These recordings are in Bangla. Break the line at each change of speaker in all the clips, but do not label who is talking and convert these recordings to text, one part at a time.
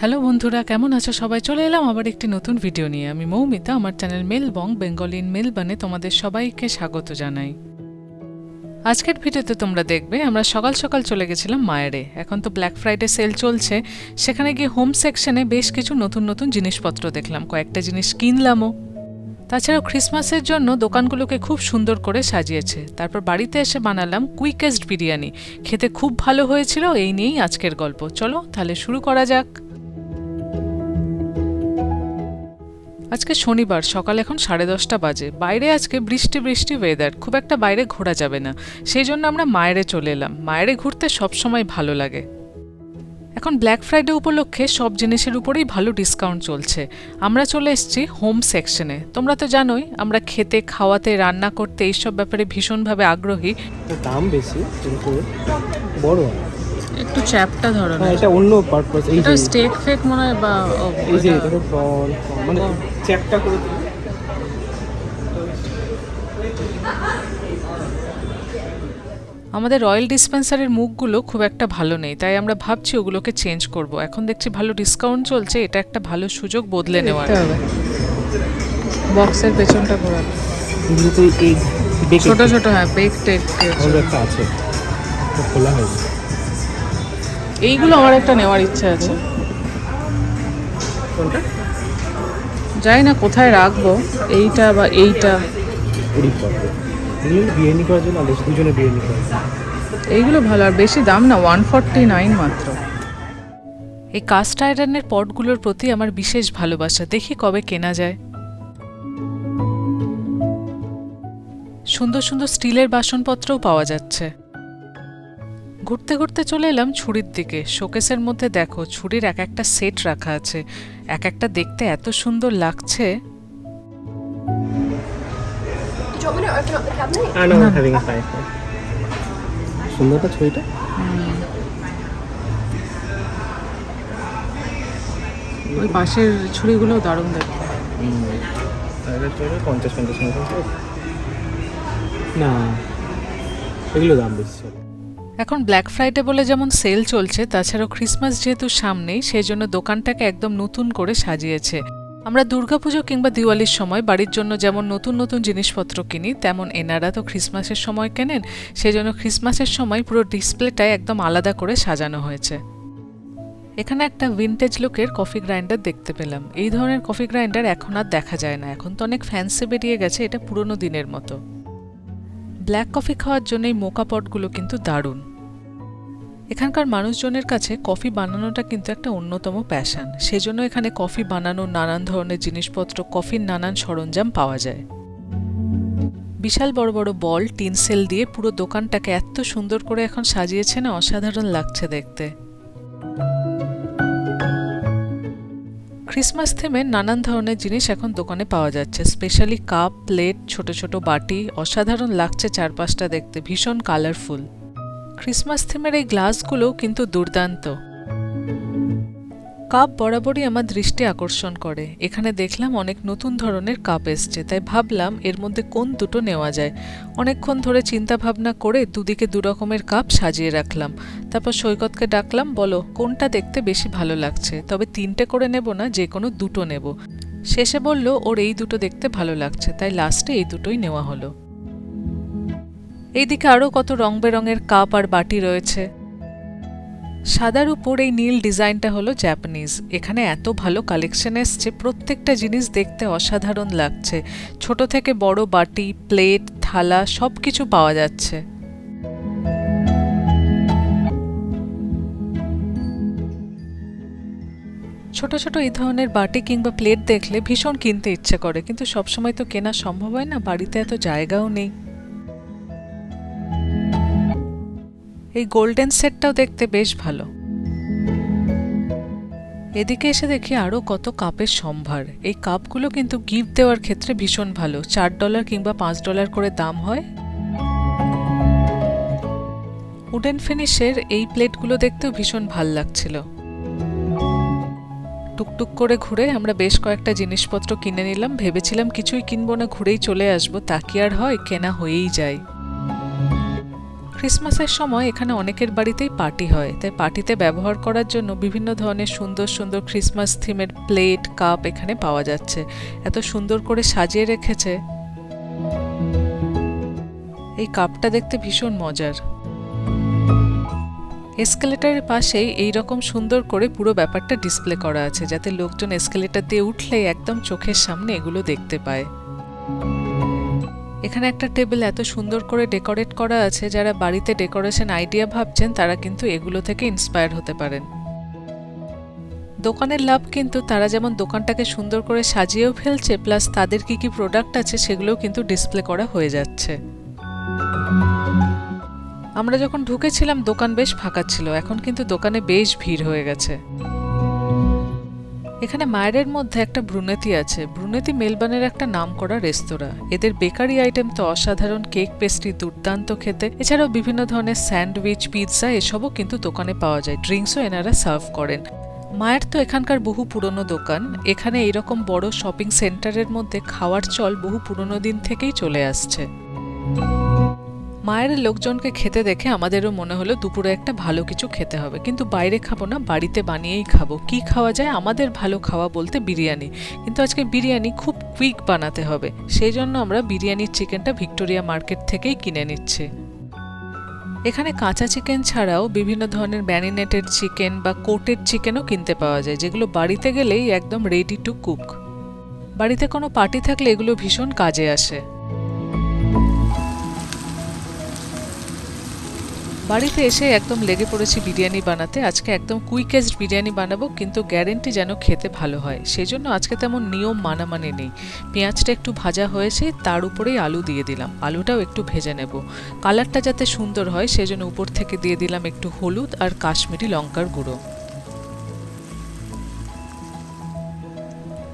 হ্যালো বন্ধুরা, কেমন আছো সবাই? চলে এলাম আবার একটি নতুন ভিডিও নিয়ে। আমি মৌমিতা, আমার চ্যানেল মেলবং বেঙ্গল ইন মেলবানে তোমাদের সবাইকে স্বাগত জানাই। আজকের ভিডিওতে তোমরা দেখবে, আমরা সকাল সকাল চলে গেছিলাম মায়ারে। এখন তো ব্ল্যাক ফ্রাইডে সেল চলছে। সেখানে গিয়ে হোম সেকশনে বেশ কিছু নতুন নতুন জিনিসপত্র দেখলাম। কয়েকটা জিনিস কিনলামও। তাছাড়াও ক্রিসমাসের জন্য দোকানগুলোকে খুব সুন্দর করে সাজিয়েছে। তারপর বাড়িতে এসে বানালাম কুইকেস্ট বিরিয়ানি। খেতে খুব ভালো হয়েছিল, এই নিয়েই আজকের গল্প। চলো তাহলে শুরু করা যাক। আজকে শনিবার সকাল এখন সাড়ে দশটা বাজে। বাইরে আজকে বৃষ্টি বৃষ্টি ওয়েদার খুব একটা বাইরে ঘোরা যাবে না। সেই জন্য আমরা মায়েরে চলে এলাম। মায়েরে ঘুরতে সবসময় ভালো লাগে। এখন ব্ল্যাক ফ্রাইডে উপলক্ষে সব জিনিসের উপরেই ভালো ডিসকাউন্ট চলছে। আমরা চলে এসেছি হোম সেকশনে তোমরা তো জানোই আমরা খেতে খাওয়াতে রান্না করতে এইসব ব্যাপারে ভীষণভাবে আগ্রহী।
দাম বেশি কিন্তু বড়।
একটু চ্যাপটা ধরো
হ্যাঁ এটা অন্য পারপাস যে
স্টেক ফেক মনে হয় বা
এই যে দেখো মানে করে দিলে
আমাদের রয়্যাল ডিসপেন্সারের মুখগুলো খুব একটা ভালো নেই তাই আমরা ভাবছি ওগুলোকে চেঞ্জ করব। এখন দেখছি ভালো ডিসকাউন্ট চলছে এটা একটা ভালো সুযোগ বদলে নেওয়ার। বক্সের পেছনটা ঘোরানো।
এগুলো তো এই
ছোট ছোট হ্যাঁ বেক টেক
একটা আছে। খোলা
এইগুলো আমার একটা নেওয়ার ইচ্ছা আছে।
কোনটা?
জানি না কোথায় রাখব এইটা বা এইটা। এইগুলো ভালো আর বেশি দাম না ওয়ান ফর্টি নাইন মাত্র। এই কাস্ট আয়রনের পটগুলোর প্রতি আমার বিশেষ ভালোবাসা দেখি কবে কেনা যায়। সুন্দর সুন্দর স্টিলের বাসনপত্রও পাওয়া যাচ্ছে। ঘুরতে ঘুরতে চলে এলাম ছুরির দিকে। শোকেসের মধ্যে দেখো ছুরির এক একটা সেট রাখা আছে। এক একটা দেখতে এত সুন্দর লাগছে.
সুন্দরটা
ওই পাশের ছুরিগুলো দারুণ দেখতে।
পঞ্চাশ পঞ্চাশ না। এগুলো দাম বেশি
এখন ব্ল্যাক ফ্রাইডে বলে যেমন সেল চলছে, তাছাড়াও ক্রিসমাস যেহেতু সামনেই সেই জন্য দোকানটাকে একদম নতুন করে সাজিয়েছে। আমরা দুর্গাপুজো কিংবা দিওয়ালির সময় বাড়ির জন্য যেমন নতুন নতুন জিনিসপত্র কিনি, তেমন এনারা তো ক্রিসমাসের সময় কেনেন সেই জন্য ক্রিসমাসের সময় পুরো ডিসপ্লেটাই একদম আলাদা করে সাজানো হয়েছে। এখানে একটা ভিনটেজ লুকের কফি গ্রাইন্ডার দেখতে পেলাম। এই ধরনের কফি গ্রাইন্ডার এখন আর দেখা যায় না। এখন তো অনেক ফ্যান্সি বেরিয়ে গেছে, এটা পুরনো দিনের মতো। ব্ল্যাক কফি খাওয়ার জন্য এই মোকা পটগুলো কিন্তু দারুণ। এখানকার মানুষজনের কাছে কফি বানানোটা কিন্তু একটা অন্যতম প্যাশন। সেজন্য এখানে কফি বানানোর নানান ধরনের জিনিসপত্র, কফির নানান সরঞ্জাম পাওয়া যায়। বিশাল বড় বড় বল টিনসেল দিয়ে পুরো দোকানটাকে এত সুন্দর করে এখন সাজিয়েছে না, অসাধারণ লাগছে দেখতে। ক্রিসমাস থিমের নানান ধরনের জিনিস এখন দোকানে পাওয়া যাচ্ছে। স্পেশালি কাপ, প্লেট, ছোট ছোট বাটি, অসাধারণ লাগছে চারপাশটা দেখতে, ভীষণ কালারফুল। ক্রিসমাস থিমের এই গ্লাসগুলোও কিন্তু দুর্দান্ত। কাপ বরাবরই আমার দৃষ্টি আকর্ষণ করে। এখানে দেখলাম অনেক নতুন ধরনের কাপ এসছে, তাই ভাবলাম এর মধ্যে কোন দুটো নেওয়া যায়। অনেকক্ষণ ধরে চিন্তা ভাবনা করে দুদিকে দু রকমের কাপ সাজিয়ে রাখলাম। তারপর সৈকতকে ডাকলাম, বলো, কোনটা দেখতে বেশি ভালো লাগছে? তবে তিনটে করে নেব না যে কোনো দুটো নেব। শেষে বলল, ওর এই দুটো দেখতে ভালো লাগছে। তাই লাস্টে এই দুটোই নেওয়া হলো। এইদিকে আরও কত রং বেরঙের কাপ আর বাটি রয়েছে। সাদার উপর এই নীল ডিজাইনটা হলো জ্যাপানিজ এখানে এত ভালো কালেকশন এসছে, প্রত্যেকটা জিনিস দেখতে অসাধারণ লাগছে। ছোট থেকে বড় বাটি প্লেট থালা সব কিছু পাওয়া যাচ্ছে। ছোট ছোট এই ধরনের বাটি কিংবা প্লেট দেখলে ভীষণ কিনতে ইচ্ছে করে, কিন্তু সবসময় তো কেনা সম্ভব হয় না, বাড়িতে এত জায়গাও নেই। এই গোল্ডেন সেটটাও দেখতে বেশ ভালো। এদিকে এসে দেখি আরও কত কাপের সম্ভার। এই কাপগুলো কিন্তু গিফট দেওয়ার ক্ষেত্রে ভীষণ ভালো। চার ডলার কিংবা পাঁচ ডলার করে দাম হয়। উডেন ফিনিশের এই প্লেটগুলো দেখতেও ভীষণ ভালো লাগছিল। টুকটুক করে ঘুরে আমরা বেশ কয়েকটা জিনিসপত্র কিনে নিলাম। ভেবেছিলাম কিছুই কিনবো না, ঘুরেই চলে আসব। তা কি আর হয়? কেনা হয়েই যায়। ক্রিসমাসের সময় এখানে অনেকের বাড়িতেই পার্টি হয়। তাই পার্টিতে ব্যবহার করার জন্য বিভিন্ন ধরনের সুন্দর সুন্দর ক্রিসমাস থিমের প্লেট, কাপ এখানে পাওয়া যাচ্ছে। এত সুন্দর করে সাজিয়ে রেখেছে। এই কাপটা দেখতে ভীষণ মজার। এসকেলেটারের পাশেই এই রকম সুন্দর করে পুরো ব্যাপারটা ডিসপ্লে করা আছে, যাতে লোকজন এসকেলেটার দিয়ে উঠলেই একদম চোখের সামনে এগুলো দেখতে পায়। এখানে একটা টেবিল এত সুন্দর করে ডেকোরেট করা আছে, যারা বাড়িতে ডেকোরেশন আইডিয়া ভাবছেন, তারা কিন্তু এগুলো থেকে ইন্সপায়ার হতে পারেন। দোকানের লাভ কিন্তু তারা যেমন দোকানটাকে সুন্দর করে সাজিয়েও ফেলছে প্লাস তাদের কি কি প্রোডাক্ট আছে সেগুলোও কিন্তু ডিসপ্লে করা হয়ে যাচ্ছে। আমরা যখন ঢুকেছিলাম, দোকান বেশ ফাঁকা ছিল, এখন কিন্তু দোকানে বেশ ভিড় হয়ে গেছে। এখানে মায়ের মধ্যে একটা ব্রুনেতি আছে। ব্রুনেতি মেলবানের একটা নামকরা রেস্তোরাঁ। এদের বেকারি আইটেম তো অসাধারণ, কেক পেস্ট্রি দুর্দান্ত খেতে। এছাড়াও বিভিন্ন ধরনের স্যান্ডউইচ, পিৎজা এসবও কিন্তু দোকানে পাওয়া যায়। ড্রিঙ্কসও এনারা সার্ভ করেন। মায়ের তো এখানকার বহু পুরনো দোকান। এখানে এইরকম বড় শপিং সেন্টারের মধ্যে খাওয়ার চল বহু পুরনো দিন থেকেই চলে আসছে। মায়ের লোকজনকে খেতে দেখে আমাদেরও মনে হলো দুপুরে একটা ভালো কিছু খেতে হবে। কিন্তু বাইরে খাব না, বাড়িতে বানিয়েই খাব। কি খাওয়া যায়? আমাদের ভালো খাওয়া বলতে বিরিয়ানি। কিন্তু আজকে বিরিয়ানি খুব কুইক বানাতে হবে। সেই জন্য আমরা বিরিয়ানির চিকেনটা ভিক্টোরিয়া মার্কেট থেকেই কিনে নিচ্ছি। এখানে কাঁচা চিকেন ছাড়াও বিভিন্ন ধরনের ম্যারিনেটেড চিকেন বা কোটেড চিকেনও কিনতে পাওয়া যায়, যেগুলো বাড়িতে গেলেই একদম রেডি টু কুক বাড়িতে কোনো পার্টি থাকলে এগুলো ভীষণ কাজে আসে। বাড়িতে এসে একদম লেগে পড়েছি বিরিয়ানি বানাতে। আজকে একদম কুইকেস্ট বিরিয়ানি বানাবো, কিন্তু গ্যারেন্টি যেন খেতে ভালো হয়। সেই জন্য আজকে তেমন নিয়ম মানামানি নেই। পেঁয়াজটা একটু ভাজা হয়েছে, তার উপরেই আলু দিয়ে দিলাম। আলুটাও একটু ভেজে নেব। কালারটা যাতে সুন্দর হয়, সেজন্য উপর থেকে দিয়ে দিলাম একটু হলুদ আর কাশ্মীরি লঙ্কার গুঁড়ো।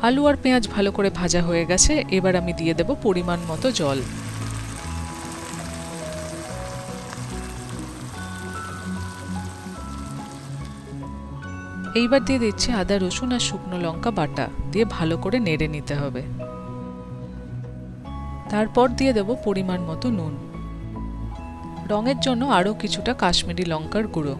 আলু আর পেঁয়াজ ভালো করে ভাজা হয়ে গেছে। এবার আমি দিয়ে দেব পরিমাণ মতো জল। এইবার দিয়ে দিচ্ছি আদা, রসুন আর শুকনো লঙ্কা বাটা। দিয়ে ভালো করে নেড়ে নিতে হবে। তারপর দিয়ে দেব পরিমাণ মতো নুন। রঙের জন্য আরও কিছুটা কাশ্মীরি লঙ্কার গুঁড়ো।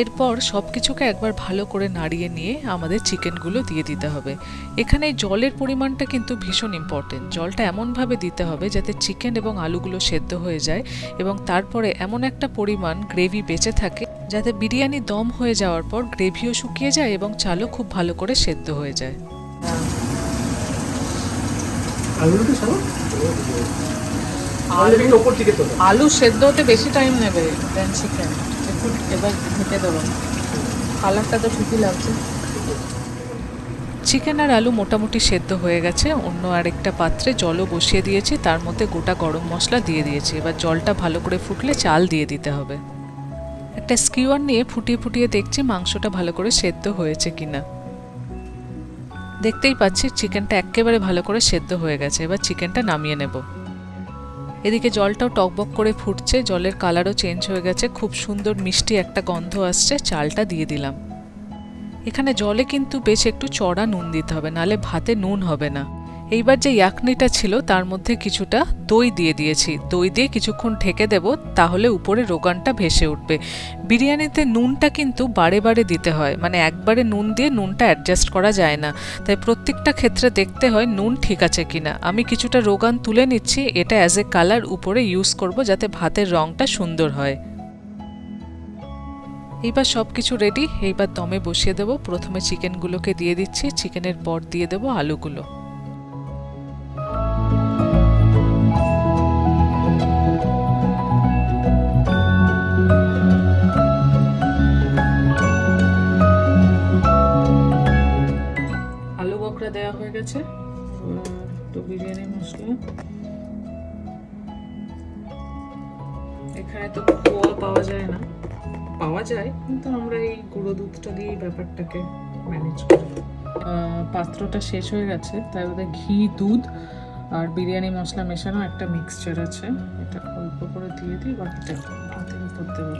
এরপর সব কিছুকে একবার ভালো করে নাড়িয়ে নিয়ে আমাদের চিকেনগুলো দিয়ে দিতে হবে। এখানে জলের পরিমাণটা কিন্তু ভীষণ ইম্পর্টেন্ট জলটা এমনভাবে দিতে হবে যাতে চিকেন এবং আলুগুলো সেদ্ধ হয়ে যায় এবং তারপরে এমন একটা পরিমাণ গ্রেভি বেঁচে থাকে যাতে বিরিয়ানি দম হয়ে যাওয়ার পর গ্রেভিও শুকিয়ে যায় এবং চালও খুব ভালো করে সেদ্ধ হয়ে যায়। আলু সেদ্ধ হতে বেশি টাইম নেবে দেন চিকেন এবার ঢেকে দেবো। কালারটা তো ঠিকই লাগছে। চিকেন আর আলু মোটামুটি সেদ্ধ হয়ে গেছে। অন্য আরেকটা পাত্রে জলও বসিয়ে দিয়েছি। তার মধ্যে গোটা গরম মশলা দিয়ে দিয়েছি। এবার জলটা ভালো করে ফুটলে চাল দিয়ে দিতে হবে। একটা স্কিওয়ার নিয়ে ফুটিয়ে ফুটিয়ে দেখছি মাংসটা ভালো করে সেদ্ধ হয়েছে কিনা। দেখতেই পাচ্ছি চিকেনটা একেবারে ভালো করে সেদ্ধ হয়ে গেছে। এবার চিকেনটা নামিয়ে নেব। এদিকে জলটাও টকবক করে ফুটছে, জলের কালারও চেঞ্জ হয়ে গেছে, খুব সুন্দর মিষ্টি একটা গন্ধ আসছে, চালটা দিয়ে দিলাম। এখানে জলে কিন্তু বেশ একটু চড়া নুন দিতে হবে, নালে ভাতে নুন হবে না। এইবার যে ইয়াকনিটা ছিল, তার মধ্যে কিছুটা দই দিয়ে দিয়েছি। দই দিয়ে কিছুক্ষণ ঢেকে দেব, তাহলে উপরে রোগানটা ভেসে উঠবে। বিরিয়ানিতে নুনটা কিন্তু বারে বারে দিতে হয় মানে একবারে নুন দিয়ে নুনটা অ্যাডজাস্ট করা যায় না। তাই প্রত্যেকটা ক্ষেত্রে দেখতে হয় নুন ঠিক আছে কিনা। আমি কিছুটা রোগান তুলে নিচ্ছি, এটা অ্যাজ এ কালার উপরে ইউজ করব যাতে ভাতের রঙটা সুন্দর হয়। এইবার সব কিছু রেডি এইবার দমে বসিয়ে দেবো। প্রথমে চিকেনগুলোকে দিয়ে দিচ্ছি চিকেনের পর দিয়ে দেবো আলুগুলো। দেওয়া হয়ে গেছে। তো বিরিয়ানি মশলা। এখানে তো খোয়া পাওয়া যায় না। পাওয়া যায়। কিন্তু আমরা এই গুঁড়ো দুধটা দিয়েই ব্যাপারটাকে ম্যানেজ করি। পাত্রটা শেষ হয়ে গেছে তাই ওদের ঘি দুধ আর বিরিয়ানি মশলা মেশানো একটা মিক্সচার আছে। এটা অল্প করে দিয়ে দিই বাকিটা ভাতের উপর দেবো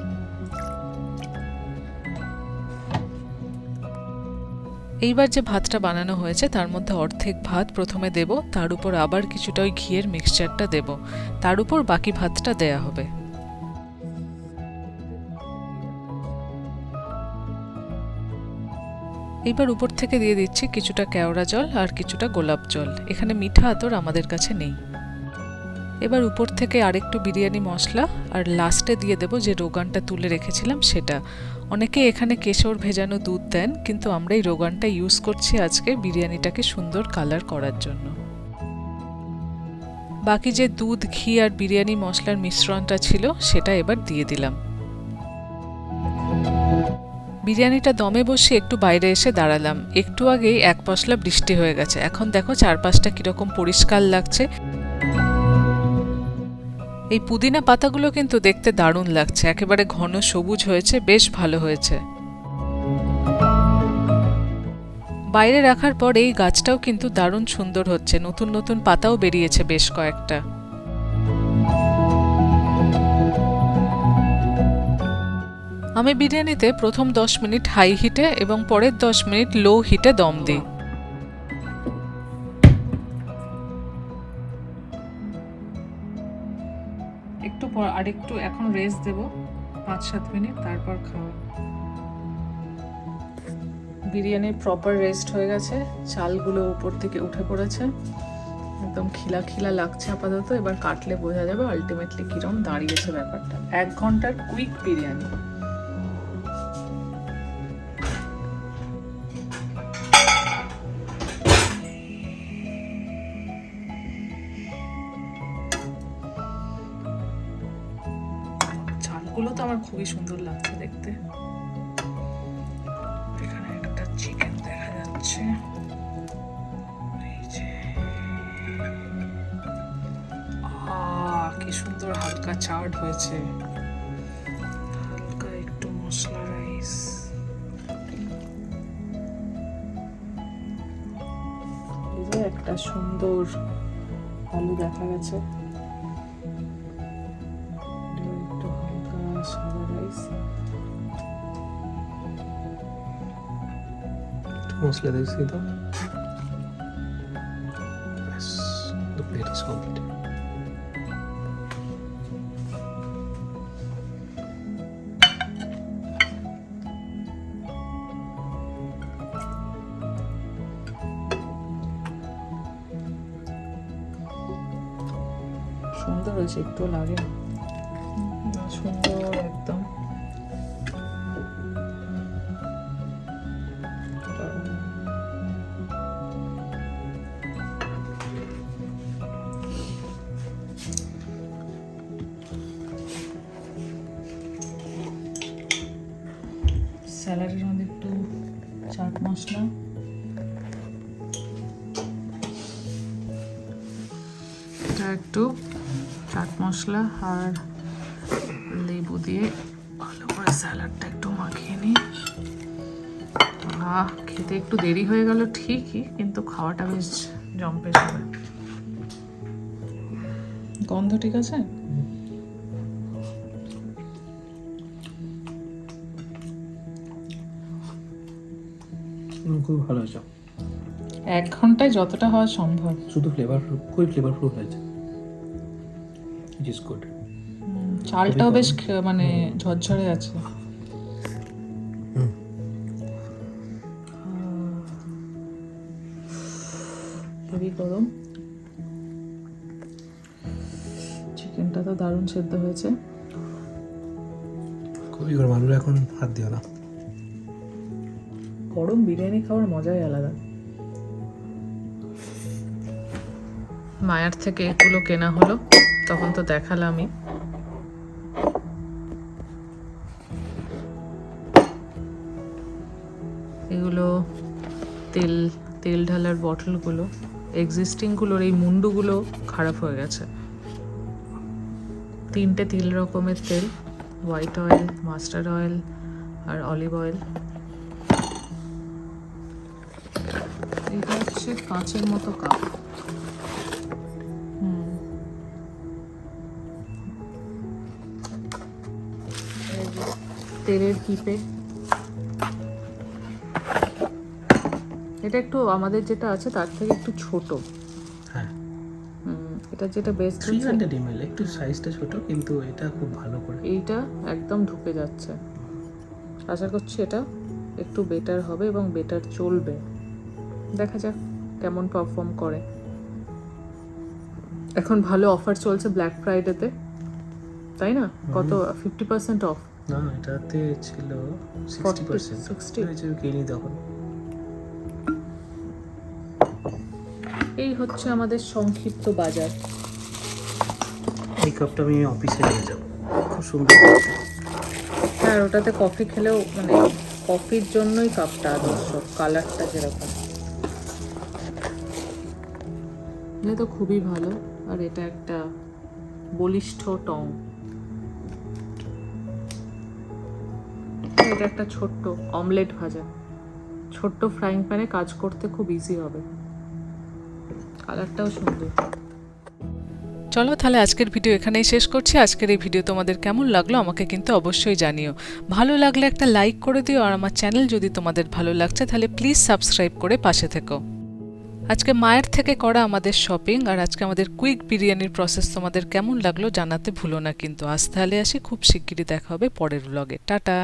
এইবার যে ভাতটা বানানো হয়েছে, তার মধ্যে অর্ধেক ভাত প্রথমে দেব, তার উপর আবার কিছুটা ওই ঘিয়ের মিক্সচারটা দেব। তার উপর বাকি ভাতটা দেয়া হবে। এইবার উপর থেকে দিয়ে দিচ্ছি কিছুটা কেওড়া জল আর কিছুটা গোলাপ জল। এখানে মিঠা আতর আমাদের কাছে নেই। এবার উপর থেকে আরেকটু বিরিয়ানি মশলা আর লাস্টে দিয়ে দেবো যে রোগানটা তুলে রেখেছিলাম সেটা। অনেকে এখানে কেশর ভেজানো দুধ দেন, কিন্তু আমরা এই রোগানটা ইউজ করছি আজকে বিরিয়ানিটাকে সুন্দর কালার করার জন্য। বাকি যে দুধ, ঘি আর বিরিয়ানি মশলার মিশ্রণটা ছিল, সেটা এবার দিয়ে দিলাম। বিরিয়ানিটা দমে বসে একটু বাইরে এসে দাঁড়ালাম। একটু আগেই এক পশলা বৃষ্টি হয়ে গেছে। এখন দেখো চারপাশটা কীরকম পরিষ্কার লাগছে। এই পুদিনা পাতাগুলো কিন্তু দেখতে দারুণ লাগছে। একেবারে ঘন সবুজ হয়েছে, বেশ ভালো হয়েছে। বাইরে রাখার পর এই গাছটাও কিন্তু দারুণ সুন্দর হচ্ছে। নতুন নতুন পাতাও বেরিয়েছে বেশ কয়েকটা। আমি বিরিয়ানিতে প্রথম দশ মিনিট হাই হিটে এবং পরের দশ মিনিট লো হিটে দম দিই। একটু পর, আর একটু এখন রেস্ট দেব। পাঁচ সাত মিনিট, তারপর খাওয়া বিরিয়ানির প্রপার রেস্ট হয়ে গেছে। চালগুলো উপর থেকে উঠে পড়েছে। একদম খিলা খিলা লাগছে আপাতত। এবার কাটলে বোঝা যাবে আলটিমেটলি কিরম দাঁড়িয়েছে ব্যাপারটা। এক ঘণ্টার কুইক বিরিয়ানি। চালগুলো তো আমার খুবই সুন্দর লাগছে দেখতে। এখানে একটা চিকেন দেখা যাচ্ছে। কি সুন্দর হালকা চাট হয়েছে। হালকা একটু মশলা রাইস। একটা সুন্দর আলু দেখা গেছে। সাদা রাইস
মশলা দিয়েছি তো ব্যাস দ্য প্লেট ইজ
সুন্দর হয়েছে একটু লাগে না। সুন্দর একদম। স্যালাডের মধ্যে একটু চাট মশলা। একটু চাট মশলা আর লেবু দিয়ে ভালো করে স্যালাডটা একটু মাখিয়ে নিই। আহ খেতে একটু দেরি হয়ে গেল ঠিকই কিন্তু খাওয়াটা বেশ জম্পেশ হবে। গন্ধ ঠিক আছে?
খুব ভালো হয়েছে
এক ঘন্টায় যতটা হওয়া সম্ভব।
শুধু ফ্লেভারফুল খুবই ফ্লেভারফুল হয়েছে। ইট ইজ গুড
চালটাও বেশ মানে ঝরঝরে আছে। হেভি গরম। চিকেনটা তো দারুণ সেদ্ধ হয়েছে।
খুবই গরম আলু এখন হাত দিও না।
গরম বিরিয়ানি খাওয়ার মজাই আলাদা। মায়ার থেকে এগুলো কেনা হলো তখন তো দেখালামই। তেল তেল ঢালার বটলগুলো এক্সিস্টিংগুলোর এই মুন্ডুগুলো খারাপ হয়ে গেছে। তিনটে তিন রকমের তেল হোয়াইট অয়েল মাস্টার্ড অয়েল আর অলিভ অয়েল এটা হচ্ছে কাঁচের মতো কাপ তেলের কিপে এটা একটু আমাদের যেটা আছে তার থেকে একটু ছোট।
হ্যাঁ।
এটা যেটা বেস্ট
থ্রি হান্ড্রেড এমএল একটু সাইজটা ছোট কিন্তু এটা খুব ভালো করে।
এইটা একদম ঢুকে যাচ্ছে। আশা করছি এটা একটু বেটার হবে এবং বেটার চলবে। দেখা যাক কেমন পারফর্ম করে। এখন ভালো অফার চলছে ব্ল্যাক ফ্রাইডেতে তাই না? কত? ফিফটি পার্সেন্ট অফ
না এটাতে ছিল সিক্সটি পার্সেন্ট
60
কিনি তখন।
এই হচ্ছে আমাদের সংক্ষিপ্ত বাজার।
এই কাপটা আমি অফিসে নিয়ে যাব। খুব সুন্দর
হ্যাঁ ওটাতে কফি খেলেও মানে কফির জন্যই কাপটা আদর্শ কালারটা যেরকম। এটা তো খুবই ভালো আর এটা একটা বলিষ্ঠ টং। এটা একটা ছোট্ট অমলেট ভাজা। ছোট্ট ফ্রাইং প্যানে কাজ করতে খুব ইজি হবে। কালারটাও সুন্দর। চলো তাহলে আজকের ভিডিও এখানেই শেষ করছি। আজকের এই ভিডিও তোমাদের কেমন লাগল আমাকে কিন্তু অবশ্যই জানিও। ভালো লাগলে একটা লাইক করে দিও আর আমার চ্যানেল যদি তোমাদের ভালো লাগছে তাহলে প্লিজ সাবস্ক্রাইব করে পাশে থেকো। আজকে মায়ের থেকে করা আমাদের শপিং আর আজকে আমাদের কুইক বিরিয়ানির প্রসেস তোমাদের কেমন লাগল জানাতে ভুলো না কিন্তু। আজ তাহলে আসি, খুব শিগগিরই দেখা হবে পরের ব্লগে টাটা!